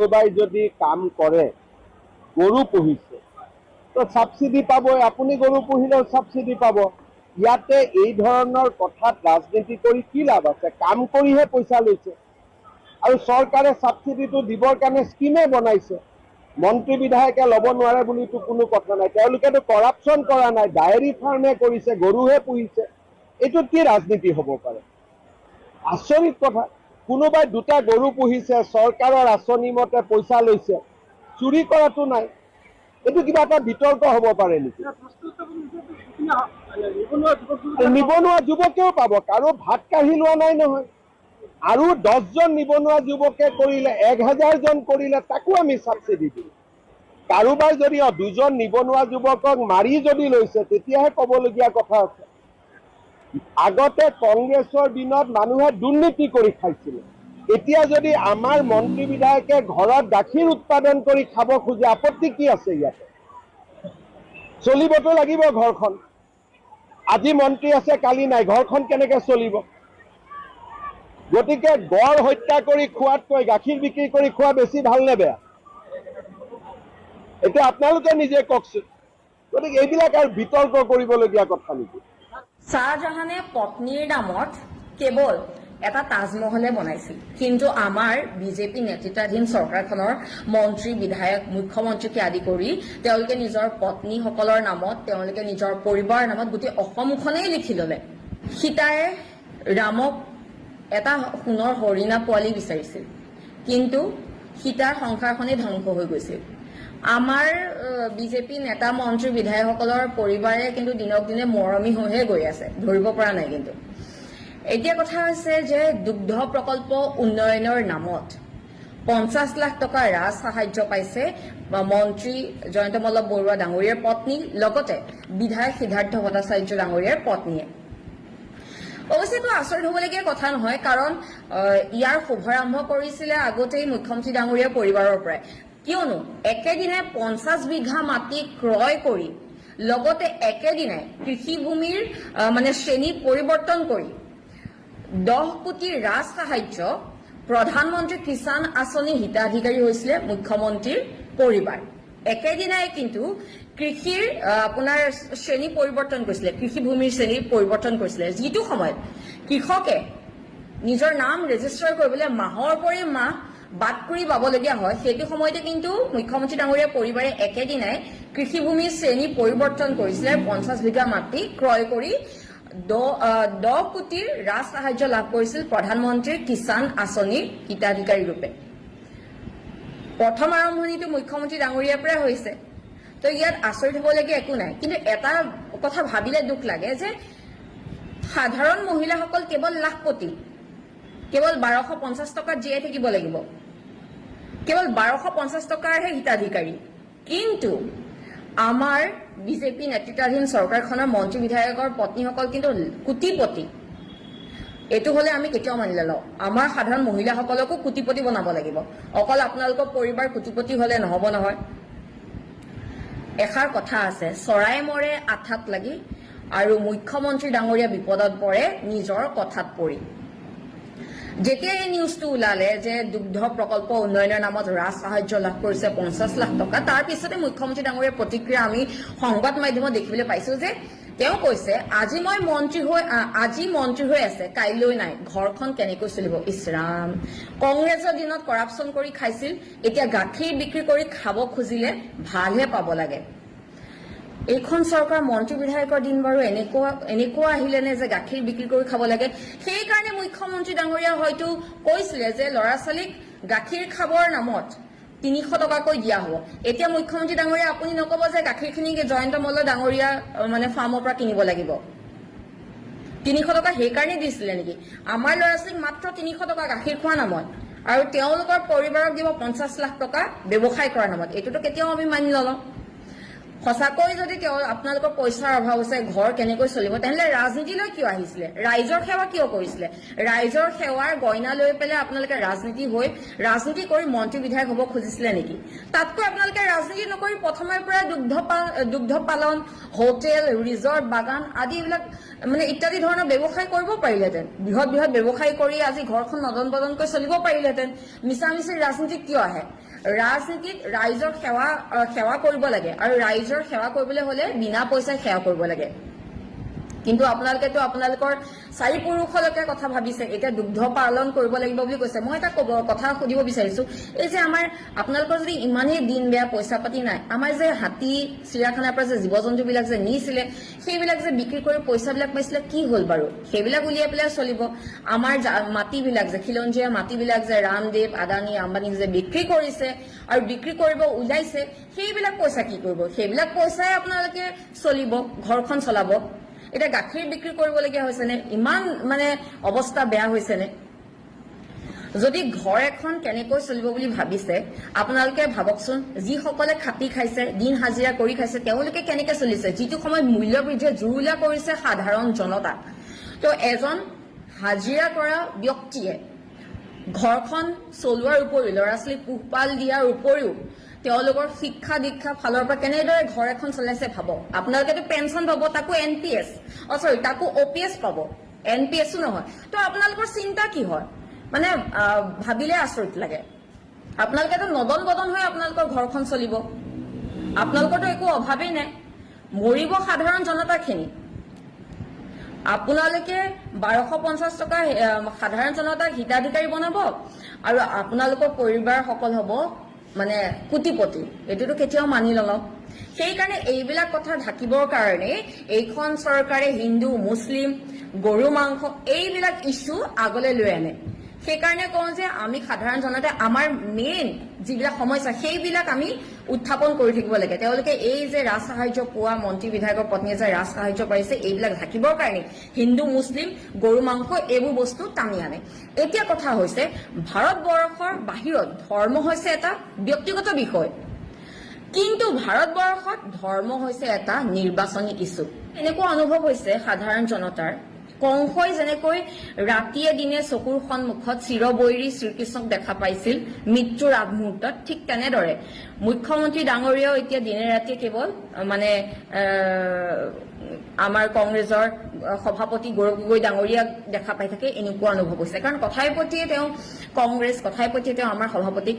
কোনোবাই যদি কাম কৰে গৰু পুহিছে তো ছাবচিডি পাবই আপুনি গৰু পুহিলেও ছাবচিডি পাব। ইয়াতে এই ধৰণৰ কথাত ৰাজনীতি কৰি কি লাভ আছে? কাম কৰিহে পইচা লৈছে। আৰু চৰকাৰে ছাবচিডিটো দিবৰ কাৰণে স্কিমে বনাইছে। মন্ত্ৰী বিধায়কে ল'ব নোৱাৰে বুলিতো কোনো কথা নাই। তেওঁলোকেতো কৰাপশ্যন কৰা নাই ডায়েৰী ফাৰ্মে কৰিছে গৰুহে পুহিছে। এইটোত কি ৰাজনীতি হ'ব পাৰে? আচৰিত কথা। কোনোবাই দুটা গৰু পুহিছে চৰকাৰৰ আঁচনি মতে পইচা লৈছে। চুৰি কৰাটো নাই। এইটো কিবা এটা বিতৰ্ক হ'ব পাৰে নেকি? নিবনুৱা যুৱকেও পাব কাৰো ভাত কাঢ়ি লোৱা নাই নহয়। আৰু দহজন নিবনুৱা যুৱকে কৰিলে এক হাজাৰজন কৰিলে তাকো আমি ছাবচিডি দিম। কাৰোবাৰ যদি দুজন নিবনুৱা যুৱকক মাৰি যদি লৈছে তেতিয়াহে ক'বলগীয়া কথা আছে। আগতে কংগ্ৰেছৰ দিনত মানুহে দুৰ্নীতি কৰি খাইছিলে। এতিয়া যদি আমাৰ মন্ত্ৰী বিধায়কে ঘৰত গাখীৰ উৎপাদন কৰি খাব খোজে আপত্তি কি আছে ইয়াতে? চলিবতো লাগিব ঘৰখন। আজি মন্ত্ৰী আছে কালি নাই। ঘৰখন কেনেকে চলিব? গতিকে গড় হত্যা কৰি খোৱাতকৈ গাখীৰ বিক্ৰী কৰি খোৱা বেছি ভাল নে বেয়া? এতিয়া আপোনালোকে নিজে কওকচোন। গতিকে এইবিলাক আৰু বিতৰ্ক কৰিবলগীয়া কথা নেকি? শ্বাহজাহানে পত্নীৰ নামত কেৱল এটা তাজমহলে বনাইছিল। কিন্তু আমাৰ বিজেপি নেতৃত্বাধীন চৰকাৰখনৰ মন্ত্ৰী বিধায়ক মুখ্যমন্ত্ৰীকে আদি কৰি তেওঁলোকে নিজৰ পত্নীসকলৰ নামত তেওঁলোকে নিজৰ পৰিবাৰৰ নামত গোটেই অসমখনেই লিখি ললে। সীতাই ৰামক এটা সোণৰ হৰিণা পোৱালি বিচাৰিছিল। কিন্তু সীতাৰ সংসাৰখনেই ধ্বংস হৈ গৈছিল। আমাৰ বিজেপি নেতা মন্ত্ৰী বিধায়কসকলৰ পৰিবাৰে কিন্তু দিনক দিনে মৰমী হৈহে গৈ আছে ধৰিব পৰা নাই কিন্তু। এতিয়া কথা হৈছে যে দুগ্ধ প্ৰকল্প উন্নয়নৰ নামত পঞ্চাছ লাখ টকা ৰাজ সাহায্য পাইছে মন্ত্ৰী জয়ন্ত মল্লভ বৰুৱা ডাঙৰীয়াৰ পত্নী লগতে বিধায়ক সিদ্ধাৰ্থ ভট্টাচাৰ্য ডাঙৰীয়াৰ পত্নীয়ে। অৱশ্যে এইটো আচৰিত হ'বলগীয়া কথা নহয় কাৰণ ইয়াৰ শুভাৰম্ভ কৰিছিলে আগতেই মুখ্যমন্ত্ৰী ডাঙৰীয়াৰ পৰিবাৰৰ পৰাই। কিয়নো একেদিনাই পঞ্চাছ বিঘা মাটি ক্ৰয় কৰি, লগতে একেদিনাই কৃষিভূমিৰ মানে শ্ৰেণী পৰিৱৰ্তন কৰি, দহ কোটি ৰাজ সাহায্য প্ৰধানমন্ত্ৰী কিষাণ আঁচনিৰ হিতাধিকাৰী হৈছিলে মুখ্যমন্ত্ৰীৰ পৰিবাৰ। একেদিনাই কিন্তু কৃষিৰ আপোনাৰ শ্ৰেণী পৰিৱৰ্তন কৰিছিলে, কৃষিভূমিৰ শ্ৰেণী পৰিৱৰ্তন কৰিছিলে। যিটো সময়ত কৃষকে নিজৰ নাম ৰেজিষ্টাৰ কৰিবলৈ মাহৰ পৰি মাহ বাদ কৰি পাবলগীয়া হয়, সেইটো সময়তে কিন্তু মুখ্যমন্ত্ৰী ডাঙৰীয়াৰ পৰিবাৰে একেদিনাই কৃষিভূমিৰ শ্ৰেণী পৰিৱৰ্তন কৰিছিলে, পঞ্চাছ বিঘা মাটি ক্ৰয় কৰি দহ কোটিৰ ৰাজ সাহায্য লাভ কৰিছিল প্ৰধানমন্ত্ৰীৰ কিষাণ আঁচনিৰ হিতাধিকাৰী ৰূপে। প্ৰথম আৰম্ভণিটো মুখ্যমন্ত্ৰী ডাঙৰীয়াৰ পৰাই হৈছে। তো ইয়াত আচৰিত হ'বলগীয়া একো নাই। কিন্তু এটা কথা ভাবিলে দুখ লাগে যে সাধাৰণ মহিলাসকল কেৱল লাখপতি। কেৱল বাৰশ পঞ্চাছ টকাত জীয়াই থাকিব লাগিব। কেৱল বাৰশ পঞ্চাছ টকাৰহে হিতাধিকাৰী। কিন্তু আমাৰ বিজেপি নেতৃত্বাধীন চৰকাৰখনৰ মন্ত্ৰী বিধায়কৰ পত্নীসকল কিন্তু কোটিপতি। এইটো হলে আমি কেতিয়াও মানি নলওঁ। আমাৰ সাধাৰণ মহিলাসকলকো কোটিপতি বনাব লাগিব। অকল আপোনালোকৰ পৰিবাৰ কোটিপতি হলে নহব নহয়। এষাৰ কথা আছে চৰাই মৰে আঠাত লাগি আৰু মুখ্যমন্ত্ৰী ডাঙৰীয়া বিপদত পৰে নিজৰ কথাত পৰি। যেতিয়া এই নিউজটো ওলালে যে দুগ্ধ প্ৰকল্প উন্নয়নৰ নামত ৰাজ সাহায্য লাভ কৰিছে পঞ্চাছ লাখ টকা তাৰ পিছতে মুখ্যমন্ত্ৰী ডাঙৰীয়াৰ প্ৰতিক্ৰিয়া আমি সংবাদ মাধ্যমত দেখিবলৈ পাইছো যে তেওঁ কৈছে আজি মই মন্ত্ৰী হৈ আজি মন্ত্ৰী হৈ আছে কাইলৈ নাই। ঘৰখন কেনেকৈ চলিব? ইছৰাম কংগ্ৰেছৰ দিনত কৰাপশ্যন কৰি খাইছিল এতিয়া গাখীৰ বিক্ৰী কৰি খাব খুজিলে ভালহে পাব লাগে। এইখন চৰকাৰ মন্ত্ৰী বিধায়কৰ দিন বাৰু এনেকুৱা এনেকুৱা আহিলেনে যে গাখীৰ বিক্ৰী কৰি খাব লাগে? সেইকাৰণে মুখ্যমন্ত্ৰী ডাঙৰীয়া হয়তো কৈছিলে যে ল'ৰা ছোৱালীক গাখীৰ খাবৰ নামত তিনিশ টকাকৈ দিয়া হ'ব। এতিয়া মুখ্যমন্ত্ৰী ডাঙৰীয়া আপুনি নক'ব যে গাখীৰখিনি জয়ন্ত মল্ল ডাঙৰীয়া মানে ফাৰ্মৰ পৰা কিনিব লাগিব। তিনিশ টকা সেইকাৰণে দিছিলে নেকি? আমাৰ ল'ৰা ছোৱালীক মাত্ৰ তিনিশ টকা গাখীৰ খোৱাৰ নামত আৰু তেওঁলোকৰ পৰিবাৰক দিব পঞ্চাছ লাখ টকা ব্যৱসায় কৰাৰ নামত। এইটোতো কেতিয়াও আমি মানি নলওঁ। সঁচাকৈ যদি তেওঁ আপোনালোকৰ পইচাৰ অভাৱ আছে ঘৰ কেনেকৈ চলিব তেনেহলে ৰাজনীতিলৈ কিয় আহিছিলে? ৰাইজৰ সেৱা কিয় কৰিছিলে? ৰাইজৰ সেৱাৰ গইনা লৈ পেলাই আপোনালোকে ৰাজনীতি হৈ ৰাজনীতি কৰি মন্ত্ৰী বিধায়ক হ'ব খুজিছিলে নেকি? তাতকৈ আপোনালোকে ৰাজনীতি নকৰি প্ৰথমে পৰা দুগ্ধ দুগ্ধ পালন হোটেল ৰিজৰ্ট বাগান আদি এইবিলাক মানে ইত্যাদি ধৰণৰ ব্যৱসায় কৰিব পাৰিলেহেঁতেন। বৃহৎ বৃহৎ ব্যৱসায় কৰি আজি ঘৰখন নদন বদনকৈ চলিব পাৰিলেহেঁতেন। মিছা ৰাজনীতিত কিয় আহে? ৰাজনীতিত ৰাইজৰ সেৱা সেৱা কৰিব লাগে। আৰু ৰাইজৰ সেৱা কৰিবলৈ হলে বিনা পইচাই সেৱা কৰিব লাগে। কিন্তু আপোনালোকেতো আপোনালোকৰ চাৰি পুৰুষলৈকে কথা ভাবিছে, এতিয়া দুগ্ধ পালন কৰিব লাগিব বুলি কৈছে। মই এটা কব, কথা সুধিব বিচাৰিছো, এই যে আমাৰ, আপোনালোকৰ যদি ইমানেই দিন বেয়া, পইচা পাতি নাই, আমাৰ যে হাতী চিৰিয়াখানাৰ পৰা যে জীৱ জন্তুবিলাক যে নিছিলে, সেইবিলাক যে বিক্ৰী কৰি পইচাবিলাক পাইছিলে, কি হ'ল বাৰু? সেইবিলাক উলিয়াই পেলাই চলিব। আমাৰ মাটিবিলাক যে, খিলঞ্জীয়া মাটিবিলাক যে, ৰামদেৱ, আদানী, আম্বানীক যে বিক্ৰী কৰিছে আৰু বিক্ৰী কৰিব ওলাইছে, সেইবিলাক পইচা কি কৰিব? সেইবিলাক পইচাই আপোনালোকে চলিব, ঘৰখন চলাব। এতিয়া গাখীৰ বিক্ৰী কৰিবলগীয়া হৈছেনে? ইমান মানে অৱস্থা বেয়া হৈছেনে? যদি ঘৰ এখন কেনেকৈ চলিব বুলি ভাবিছে আপোনালোকে ভাবকচোন যিসকলে খাটি খাইছে দিন হাজিৰা কৰি খাইছে তেওঁলোকে কেনেকে চলিছে? যিটো সময়ত মূল্য বৃদ্ধিয়ে জুৰুলা কৰিছে সাধাৰণ জনতাক তো এজন হাজিৰা কৰা ব্যক্তিয়ে ঘৰখন চলোৱাৰ উপৰিও ল'ৰা ছোৱালীক পোহপাল দিয়াৰ উপৰিও তেওঁলোকৰ শিক্ষা দীক্ষা ফালৰ পৰা কেনেদৰে ঘৰ এখন চলাইছে ভাবক আপোনালোকেতো পেঞ্চন পাব তাকো এন পি এছ অ চৰি তাকো অ' পি এছ পাব। এন পি এছো নহয়। তো আপোনালোকৰ চিন্তা কি হয়? মানে ভাবিলে আচৰিত লাগে। আপোনালোকেতো নদন বদন হৈ আপোনালোকৰ ঘৰখন চলিব। আপোনালোকৰতো একো অভাৱেই নাই। মৰিব সাধাৰণ জনতাখিনি। আপোনালোকে বাৰশ পঞ্চাছ টকা সাধাৰণ জনতাক হিতাধিকাৰী বনাব আৰু আপোনালোকৰ পৰিবাৰসকল হ'ব মানে কোটিপতি এইটোতো কেতিয়াও মানি নলওঁ। সেইকাৰণে এইবিলাক কথা ঢাকিবৰ কাৰণে এইখন চৰকাৰে হিন্দু মুছলিম গৰু মাংস এইবিলাক ইছ্যু আগলৈ লৈ আনে। সেইকাৰণে কওঁ যে আমি সাধাৰণ জনতাই আমাৰ মেইন যিবিলাক সমস্যা সেইবিলাক আমি উত্থাপন কৰি থাকিব লাগে। তেওঁলোকে এই যে ৰাজ সাহায্য পোৱা মন্ত্ৰী বিধায়কৰ পত্নীয়ে যে ৰাজ সাহায্য পাৰিছে এইবিলাক ঢাকিবৰ কাৰণে। হিন্দু মুছলিম গৰু মাংস এইবোৰ বস্তু টানি আনে। এতিয়া কথা হৈছে ভাৰতবৰ্ষৰ বাহিৰত ধৰ্ম হৈছে এটা ব্যক্তিগত বিষয়। কিন্তু ভাৰতবৰ্ষত ধৰ্ম হৈছে এটা নিৰ্বাচনী ইছ্যু। এনেকুৱা অনুভৱ হৈছে সাধাৰণ জনতাৰ। কংসই যেনেকৈ ৰাতিয়ে দিনে চকুৰ সন্মুখত চিৰবৈৰী শ্ৰীকৃষ্ণক দেখা পাইছিল মৃত্যুৰ আগমুহূৰ্তত ঠিক তেনেদৰে। মুখ্যমন্ত্ৰী ডাঙৰীয়াও এতিয়া দিনে ৰাতিয়ে কেৱল মানে আমাৰ কংগ্ৰেছৰ সভাপতি গৌৰৱ গগৈ ডাঙৰীয়াক দেখা পাই থাকে এনেকুৱা অনুভৱ হৈছে। কাৰণ কথাই পতিয়ে তেওঁ কংগ্ৰেছ কথাই পতিয়ে তেওঁ আমাৰ সভাপতিক